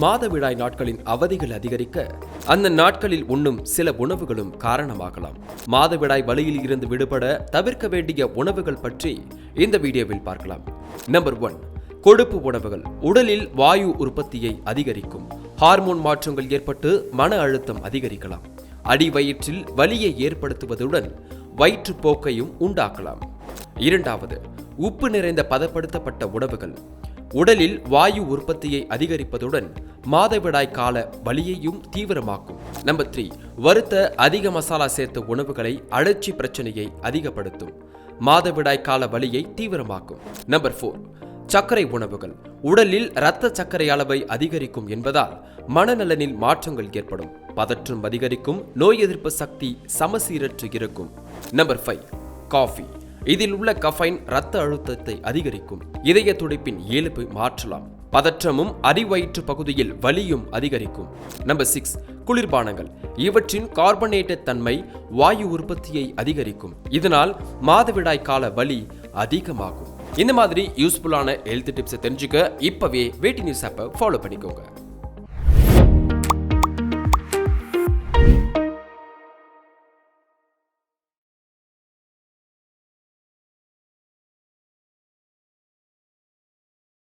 மாதவிடாய் நாட்களின் அவதிகள் அதிகரிக்க அந்த நாட்களில் உண்ணும் சில உணவுகளும் காரணமாகலாம். மாதவிடாய் வழியில் இருந்து விடுபட தவிர்க்க வேண்டிய உணவுகள் பற்றி இந்த வீடியோவில் பார்க்கலாம். நம்பர் ஒன் கொழுப்பு உணவுகள். உடலில் வாயு உற்பத்தியை அதிகரிக்கும். ஹார்மோன் மாற்றங்கள் ஏற்பட்டு மன அழுத்தம் அதிகரிக்கலாம். அடிவயிற்றில் வலியை ஏற்படுத்துவதுடன் வயிற்றுப்போக்கையும் உண்டாக்கலாம். இரண்டாவது உப்பு நிறைந்த பதப்படுத்தப்பட்ட உணவுகள். உடலில் வாயு உற்பத்தியை அதிகரிப்பதுடன் மாதவிடாய் கால வலியையும் தீவிரமாக்கும். நம்பர் த்ரீ வறுத்த அதிக மசாலா சேர்த்த உணவுகளை அழற்சி பிரச்சனையை அதிகப்படுத்தும். மாதவிடாய் கால வலியை தீவிரமாக்கும். நம்பர் ஃபோர் சர்க்கரை உணவுகள். உடலில் இரத்த சர்க்கரை அளவை அதிகரிக்கும் என்பதால் மனநலனில் மாற்றங்கள் ஏற்படும். பதற்றம் அதிகரிக்கும் நோய் எதிர்ப்பு சக்தி சமசீரற்று இருக்கும். நம்பர் ஃபைவ் காஃபி இதில் உள்ள கஃபைன் இரத்த அழுத்தத்தை அதிகரிக்கும். இதய துடிப்பின் இயல்பை மாற்றலாம். பதற்றமும் அடிவயிற்று பகுதியில் வலியும் அதிகரிக்கும். நம்பர் சிக்ஸ் குளிர்பானங்கள். இவற்றின் கார்பனேட்டட் தன்மை வாயு உற்பத்தியை அதிகரிக்கும். இதனால் மாதவிடாய் கால வலி அதிகமாகும். இந்த மாதிரி யூஸ்ஃபுல்லான ஹெல்த் டிப்ஸை தெரிஞ்சுக்க இப்பவே வேட்டி நியூஸ் ஆப்பை ஃபாலோ பண்ணிக்கோங்க.